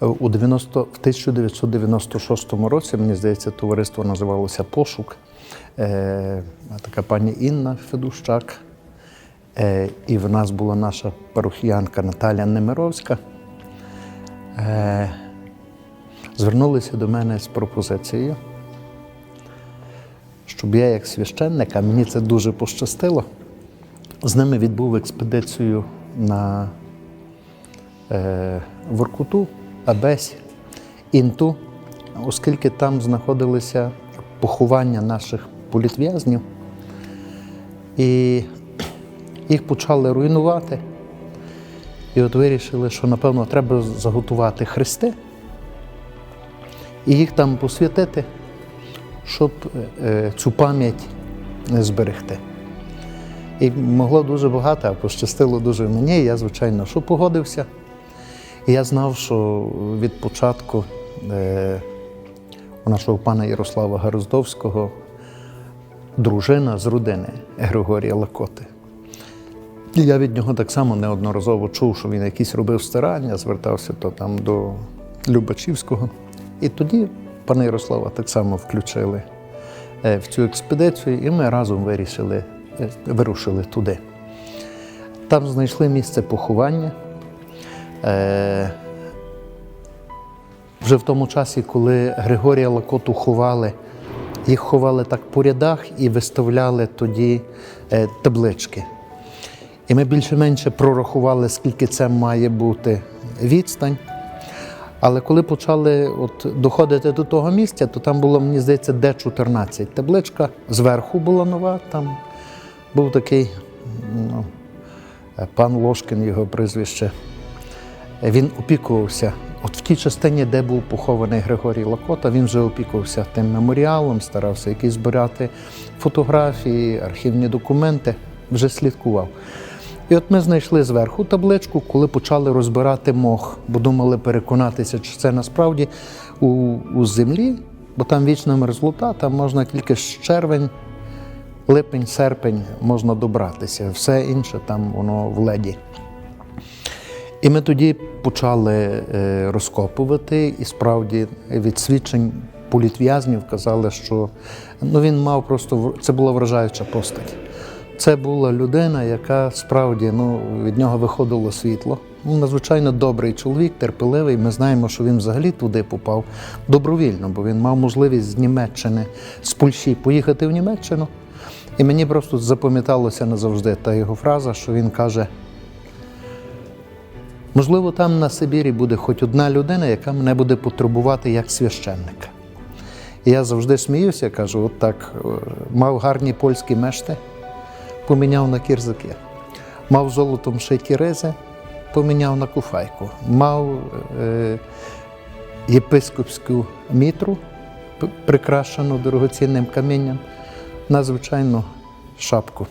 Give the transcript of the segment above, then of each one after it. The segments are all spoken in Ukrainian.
У 90, в 1996 році, мені здається, товариство називалося Пошук. Е, така пані Інна Федущак. Е, і в нас була наша парохіянка Наталя Немировська. Е, звернулися до мене з пропозицією, щоб я, як священник, а мені це дуже пощастило, з ними відбув експедицію на е, Воркуту, Абесь, Інту, оскільки там знаходилися поховання наших політв'язнів, і їх почали руйнувати. І от вирішили, що напевно треба заготувати хрести і їх там посвятити, щоб е, цю пам'ять зберегти. І могло дуже багато, пощастило дуже мені. Я, звичайно, що погодився. І я знав, що від початку е, у нашого пана Ярослава Гароздовського дружина з родини Григорія Лакоти. І я від нього так само неодноразово чув, що він якісь робив старання, звертався то там до Любачівського. І тоді пана Ярослава так само включили е, в цю експедицію, і ми разом вирішили, е, вирушили туди. Там знайшли місце поховання. Е, Вже в тому часі, коли Григорія Лакоту ховали, їх ховали так по рядах і виставляли тоді е, таблички. І ми більше-менше прорахували, скільки це має бути відстань. Але коли почали от доходити до того місця, то там було, мені здається, Д-14. Табличка зверху була нова, там був такий ну, пан Лошкін, його прізвище. Він опікувався. От в тій частині, де був похований Григорій Лакота, він вже опікувався тим меморіалом, старався якісь збирати фотографії, архівні документи, вже слідкував. І от ми знайшли зверху табличку, коли почали розбирати мох, бо думали переконатися, чи це насправді у, у землі, бо там вічна мерзлота, там можна тільки з червень, липень, серпень можна добратися. Все інше там воно в леді. І ми тоді почали е, розкопувати, і справді від свідчень політв'язнів казали, що ну, він мав просто це була вражаюча постать. Це була людина, яка справді ну, від нього виходило світло. Ну, надзвичайно добрий чоловік, терпеливий. Ми знаємо, що він взагалі туди попав добровільно, бо він мав можливість з Німеччини, з Польщі поїхати в Німеччину. І мені просто запам'яталося назавжди та його фраза, що він каже: можливо, там на Сибірі буде хоч одна людина, яка мене буде потребувати як священника. І я завжди сміюся, кажу, от так, е, мав гарні польські мешти, поміняв на кірзаки. Мав золотом шиті ризи, поміняв на куфайку. Мав е, єпископську мітру, прикрашену дорогоцінним камінням, на звичайну шапку.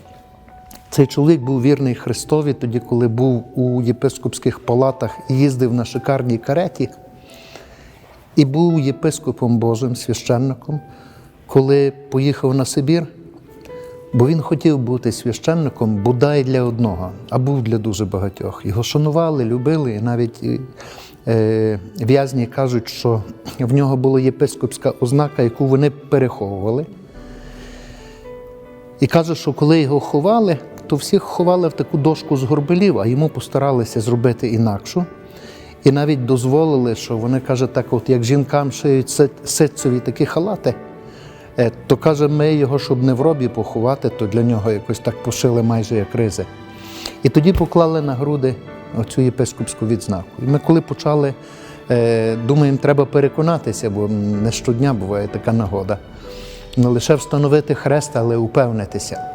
Цей чоловік був вірний Христові тоді, коли був у єпископських палатах і їздив на шикарній кареті, і був єпископом Божим, священником, коли поїхав на Сибір, бо він хотів бути священником бодай для одного, а був для дуже багатьох. Його шанували, любили, і навіть е, в'язні кажуть, що в нього була єпископська ознака, яку вони переховували. І каже, що коли його ховали, то всіх ховали в таку дошку з горбелів, а йому постаралися зробити інакшу. І навіть дозволили, що вони каже, так, от як жінкам шиють ситцеві такі халати, е, то каже, ми його, щоб не в робі поховати, то для нього якось так пошили майже як ризи. І тоді поклали на груди оцю єпископську відзнаку. І ми коли почали, е, думаємо, треба переконатися, бо не щодня буває така нагода. Не лише встановити хрест, але упевнитися.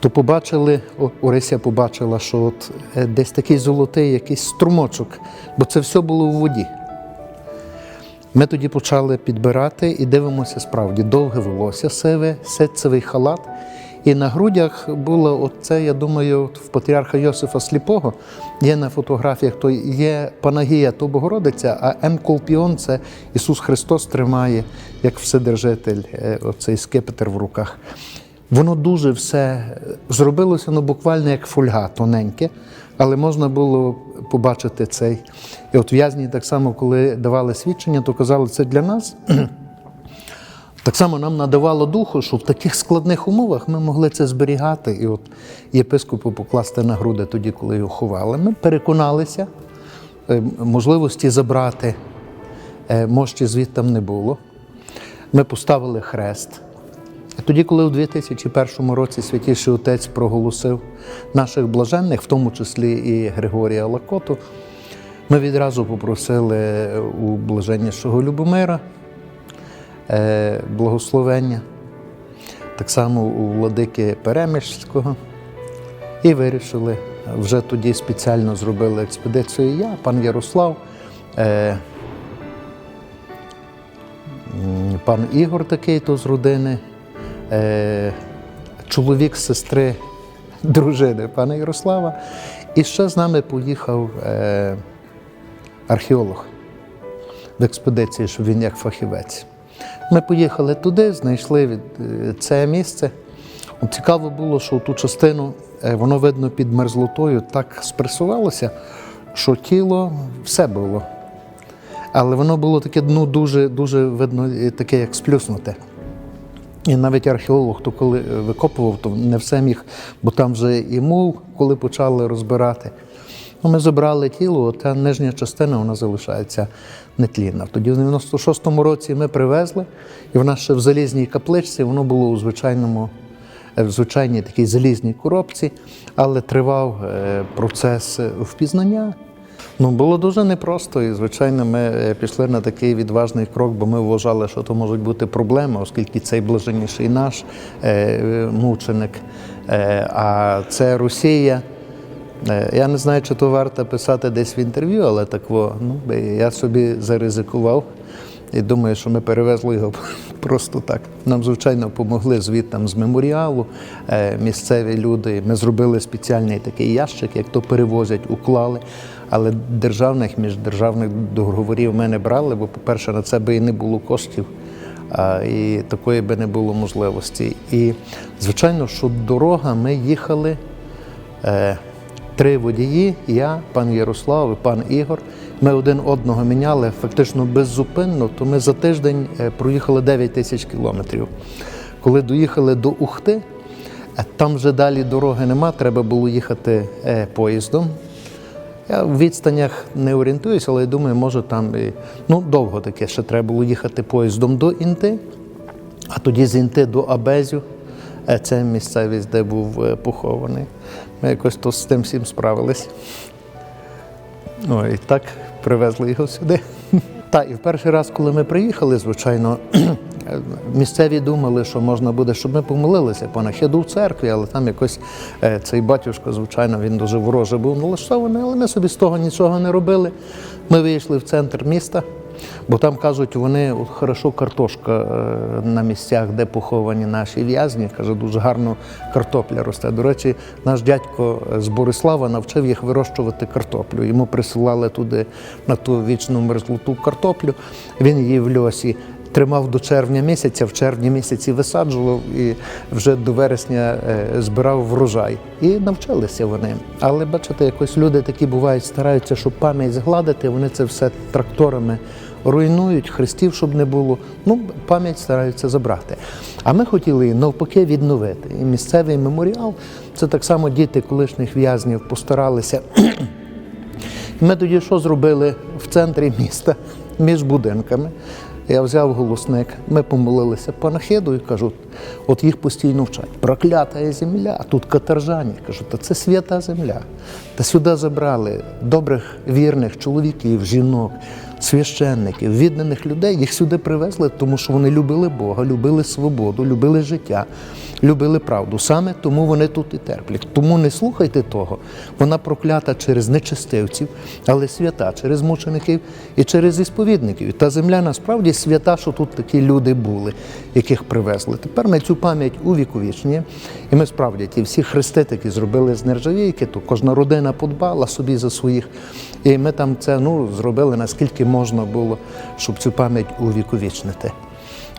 То побачили, Орися побачила, що от е, десь такий золотий якийсь струмочок, бо це все було в воді. Ми тоді почали підбирати і дивимося справді довге волосся, сиве, ситцевий халат. І на грудях було оце, я думаю, в патріарха Йосифа Сліпого є на фотографіях, то є Панагія, то Богородиця, а М. Колпіон це Ісус Христос тримає, як вседержитель, е, оцей скипетр в руках. Воно дуже все зробилося ну, буквально як фольга тоненьке. Але можна було побачити цей. І от в'язні так само, коли давали свідчення, то казали, це для нас. Так само нам надавало духу, що в таких складних умовах ми могли це зберігати і от єпископу покласти на груди тоді, коли його ховали. Ми переконалися, е, можливості забрати е, мощі звідтам не було. Ми поставили хрест. Тоді, коли у 2001 році Святіший Отець проголосив наших блаженних, в тому числі і Григорія Лакоту, ми відразу попросили у блаженнішого Любомира е, благословення, так само у владики Перемишського. І вирішили, вже тоді спеціально зробили експедицію я, пан Ярослав, е, пан Ігор такий то з родини, е, чоловік сестри дружини пана Ярослава. І ще з нами поїхав е, археолог в експедиції, щоб він як фахівець. Ми поїхали туди, знайшли від, е, це місце. Цікаво було, що ту частину е, воно видно під мерзлотою так спресувалося, що тіло все було. Але воно було таке ну, дуже, дуже видно, таке як сплюснуте. І навіть археолог, то коли е, викопував, то не все міг, бо там вже і мул, коли почали розбирати. Ну, ми забрали тіло, та нижня частина вона залишається нетлінна. Тоді в 96-му році ми привезли, і в нас ще в залізній капличці воно було у звичайному, е, в звичайній такій залізній коробці, але тривав е, процес впізнання. Ну, було дуже непросто, і звичайно, ми е, пішли на такий відважний крок, бо ми вважали, що то можуть бути проблеми, оскільки цей блаженніший наш е, мученик, е, а це Росія. Я не знаю, чи то варто писати десь в інтерв'ю, але так ну, я собі заризикував і думаю, що ми перевезли його просто так. Нам, звичайно, допомогли звідтам з меморіалу місцеві люди. Ми зробили спеціальний такий ящик, як то перевозять, уклали. Але державних міждержавних договорів ми не брали, бо, по-перше, на це би і не було коштів. А, і такої би не було можливості. І, звичайно, що дорога ми їхали е, три водії, я, пан Ярослав і пан Ігор. Ми один одного міняли фактично беззупинно, то ми за тиждень е, проїхали 9 тисяч кілометрів. Коли доїхали до Ухти, е, там вже далі дороги нема, треба було їхати е, поїздом. Я в відстанях не орієнтуюся, але я думаю, може там і ну, довго таке ще треба було їхати поїздом до Інти, а тоді з Інти до Абезю. Е, Це місцевість, де був е, похований. Ми якось то з тим всім справились. Ну і так привезли його сюди. Та і в перший раз, коли ми приїхали, звичайно, місцеві думали, що можна буде, щоб ми помолилися по нахиду в церкві, але там якось е, цей батюшко, звичайно, він дуже вороже був налаштований, але ми собі з того нічого не робили. Ми вийшли в центр міста, бо там кажуть, вони от, хорошо картошка е, на місцях, де поховані наші в'язні. Каже, дуже гарно картопля росте. До речі, наш дядько з Борислава навчив їх вирощувати картоплю. Йому присилали туди на ту вічну мерзлоту картоплю. Він її в льосі тримав до червня місяця, в червні місяці висаджував і вже до вересня е, збирав врожай. І навчилися вони. Але бачите, якось люди такі бувають, стараються, щоб пам'ять згладити, вони це все тракторами руйнують, хрестів, щоб не було. Ну, пам'ять стараються забрати. А ми хотіли навпаки відновити. І місцевий меморіал це так само діти колишніх в'язнів постаралися. Ми тоді що зробили в центрі міста між будинками? Я взяв голосник, ми помолилися панахиду і кажуть, от їх постійно вчать. Проклята земля, тут каторжані. Кажу, та це свята земля. Та сюди забрали добрих, вірних чоловіків, жінок, священників, відданих людей. Їх сюди привезли, тому що вони любили Бога, любили свободу, любили життя, любили правду. Саме тому вони тут і терплять. Тому не слухайте того. Вона проклята через нечестивців, але свята через мучеників і через ісповідників. Та земля насправді свята, що тут такі люди були, яких привезли. Тепер ми цю пам'ять увіковічні. І ми справді ті всі хреститики зробили з нержавійки, то кожна родина подбала собі за своїх. І ми там це ну, зробили наскільки можна було, щоб цю пам'ять увіковічнити.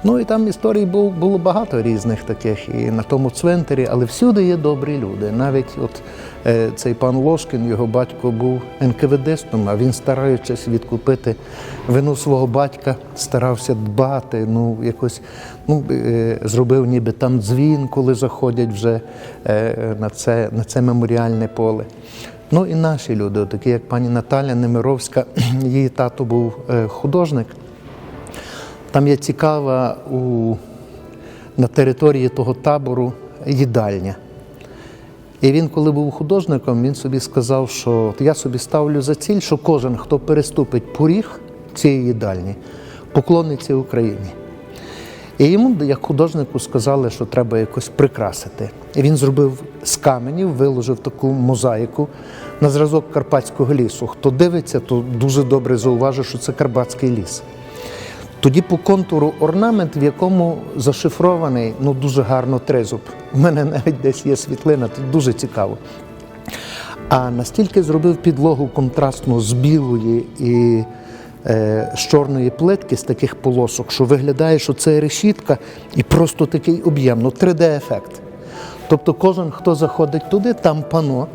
Ну і там історій було, було багато різних таких і на тому цвинтарі, але всюди є добрі люди. Навіть от е, цей пан Лошкін, його батько був НКВДстом, а він, стараючись відкупити вину свого батька, старався дбати. Ну, якось ну, е, зробив ніби там дзвін, коли заходять вже е, на, це, на це меморіальне поле. Ну і наші люди, такі як пані Наталя Немировська, її тато був е, художник. Там є цікава у, на території того табору їдальня. І він, коли був художником, він собі сказав, що я собі ставлю за ціль, що кожен, хто переступить поріг цієї їдальні, поклониться Україні. І йому, як художнику, сказали, що треба якось прикрасити. І він зробив з каменів, виложив таку мозаїку на зразок Карпатського лісу. Хто дивиться, то дуже добре зауважив, що це Карпатський ліс. Тоді по контуру орнамент, в якому зашифрований ну дуже гарно тризуб. У мене навіть десь є світлина, тут дуже цікаво. А настільки зробив підлогу контрастну з білої і з чорної плитки, з таких полосок, що виглядає, що це решітка і просто такий об'єм, ну 3D-ефект. Тобто кожен, хто заходить туди, там пано,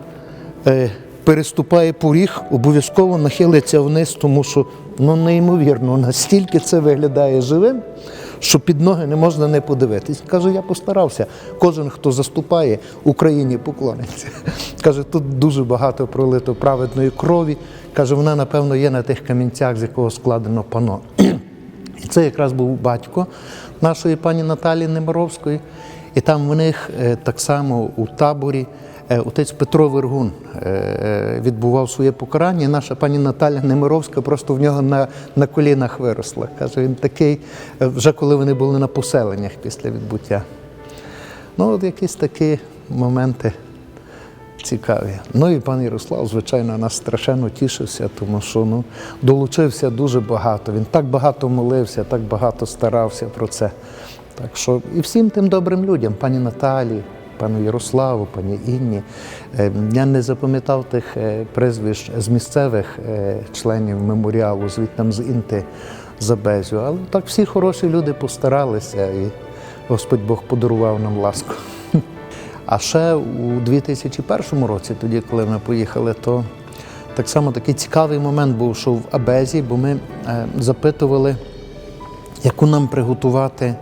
е, переступає поріг, обов'язково нахилиться вниз, тому що ну, неймовірно, настільки це виглядає живим, що під ноги не можна не подивитись. Каже, я постарався. Кожен, хто заступає, Україні поклониться. Каже, тут дуже багато пролито праведної крові. Каже, вона, напевно, є на тих камінцях, з якого складено пано. І це якраз був батько нашої пані Наталі Немировської. І там в них е, так само у таборі отець Петро Вергун е, відбував своє покарання. І наша пані Наталя Немировська просто в нього на, на колінах виросла. Каже, він такий, е, вже коли вони були на поселеннях після відбуття. Ну, от якісь такі моменти цікаві. Ну і пан Ярослав, звичайно, нас страшенно тішився, тому що ну, долучився дуже багато. Він так багато молився, так багато старався про це. Так що і всім тим добрим людям, пані Наталі, пану Ярославу, пані Інні. Е, Я не запам'ятав тих е, прізвищ з місцевих е, членів меморіалу, звідти з Інти Забезю. Але так всі хороші люди постаралися, і Господь Бог подарував нам ласку. А ще у 2001 році, тоді, коли ми поїхали, то так само такий цікавий момент був, що в Абезі, бо ми запитували, яку нам приготувати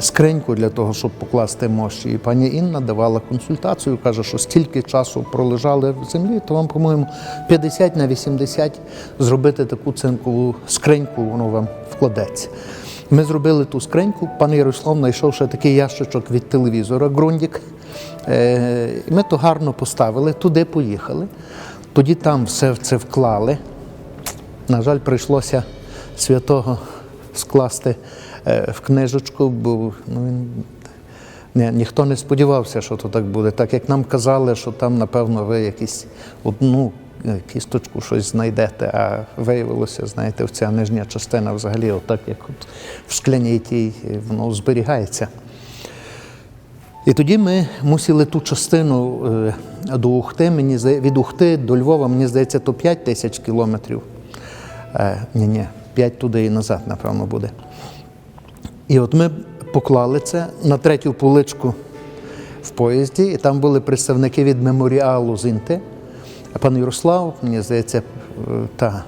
скриньку для того, щоб покласти мощі. І пані Інна давала консультацію, каже, що стільки часу пролежали в землі, то вам, по-моєму, 50 на 80 зробити таку цинкову скриньку, воно вам вкладеться. Ми зробили ту скриньку. Пан Ярослав знайшов ще такий ящичок від телевізора Грундік. Е, Ми то гарно поставили, туди поїхали. Тоді там все це вклали. На жаль, прийшлося святого скласти е, в книжечку, бо ну, він, ні, ніхто не сподівався, що то так буде. Так як нам казали, що там, напевно, ви якісь одну е, кісточку щось знайдете, а виявилося, знаєте, ця нижня частина взагалі, отак, як от в скляній тій, е, воно зберігається. І тоді ми мусили ту частину е, до Ухти, мені від Ухти до Львова, мені здається, то 5 тисяч кілометрів. Е, ні, ні, 5 туди і назад, напевно, буде. І от ми поклали це на третю поличку в поїзді, і там були представники від меморіалу з Інти, пан Ярослав, мені здається, та.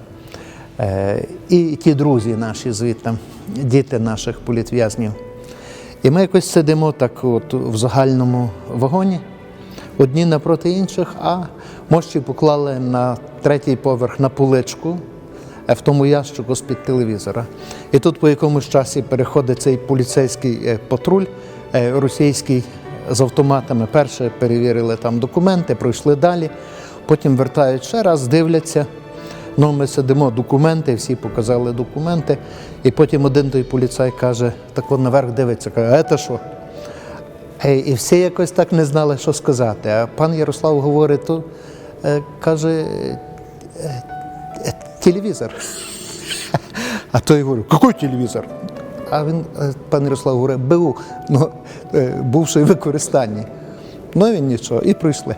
Е, І ті друзі наші звідти, діти наших політв'язнів. І ми якось сидимо так от в загальному вагоні, одні напроти інших, а мощі поклали на третій поверх на поличку в тому ящику з-під телевізора. І тут по якомусь часі переходить цей поліцейський е, патруль е, російський з автоматами. Перше перевірили там документи, пройшли далі, потім вертають ще раз, дивляться. Ну, ми сидимо, документи, всі показали документи. І потім один той поліцай каже, так от наверх дивиться, каже, а це що? Е, І всі якось так не знали, що сказати. А пан Ярослав говорить, то каже, телевізор. А той говорить, який телевізор? А він, е, пан Ярослав говорить, БУ, ну, е, бувший в використанні. Ну він нічого, і прийшли.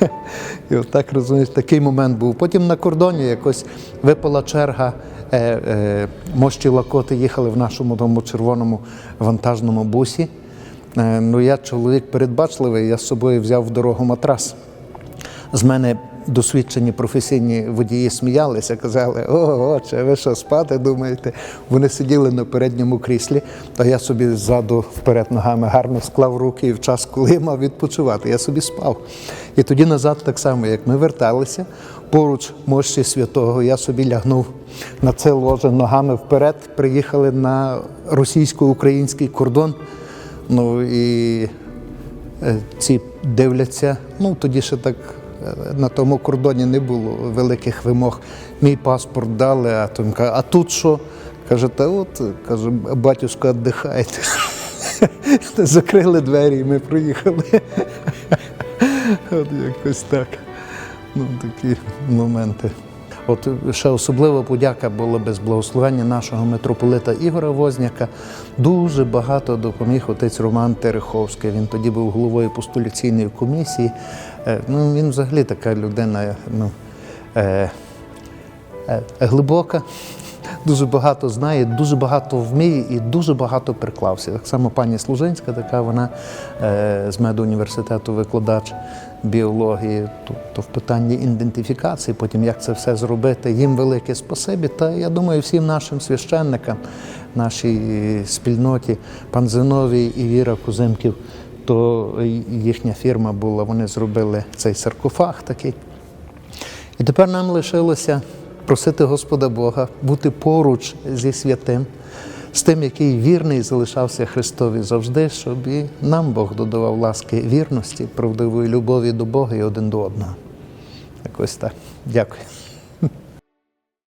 І отак розумієш, такий момент був. Потім на кордоні якось випала черга. Е, е, мощі лакоти їхали в нашому тому червоному вантажному бусі. Е, ну, я чоловік передбачливий, я з собою взяв в дорогу матрас. З мене досвідчені професійні водії сміялися, казали: О, отче, ви що спати думаєте? Вони сиділи на передньому кріслі, а я собі ззаду вперед ногами гарно склав руки і в час, коли я мав відпочивати, я собі спав. І тоді назад, так само, як ми верталися, поруч мощі святого, я собі лягнув на це ложе ногами вперед, приїхали на російсько-український кордон. Ну і Е, ці дивляться. Ну тоді ще так на тому кордоні не було великих вимог. Мій паспорт дали, а то він каже, а тут що? Каже, та от каже, батюшка, віддихайте. Закрили двері і ми проїхали. От якось так. Ну, такі моменти. От ще особлива подяка була без благословення нашого митрополита Ігора Возняка. Дуже багато допоміг отець Роман Тереховський. Він тоді був головою постуляційної комісії. Е, Ну, він взагалі така людина ну, е, е, глибока, дуже багато знає, дуже багато вміє і дуже багато приклався. Так само пані Служинська, така вона е, з медуніверситету викладач біології, тобто в питанні ідентифікації, потім як це все зробити. Їм велике спасибі. Та я думаю, всім нашим священникам, нашій спільноті, пан Зиновій і Віра Кузимків, то їхня фірма була, вони зробили цей саркофаг такий. І тепер нам лишилося просити Господа Бога бути поруч зі святим, з тим, який вірний залишався Христові завжди, щоб і нам Бог додавав ласки вірності, правдивої любові до Бога і один до одного. Якось так. Дякую.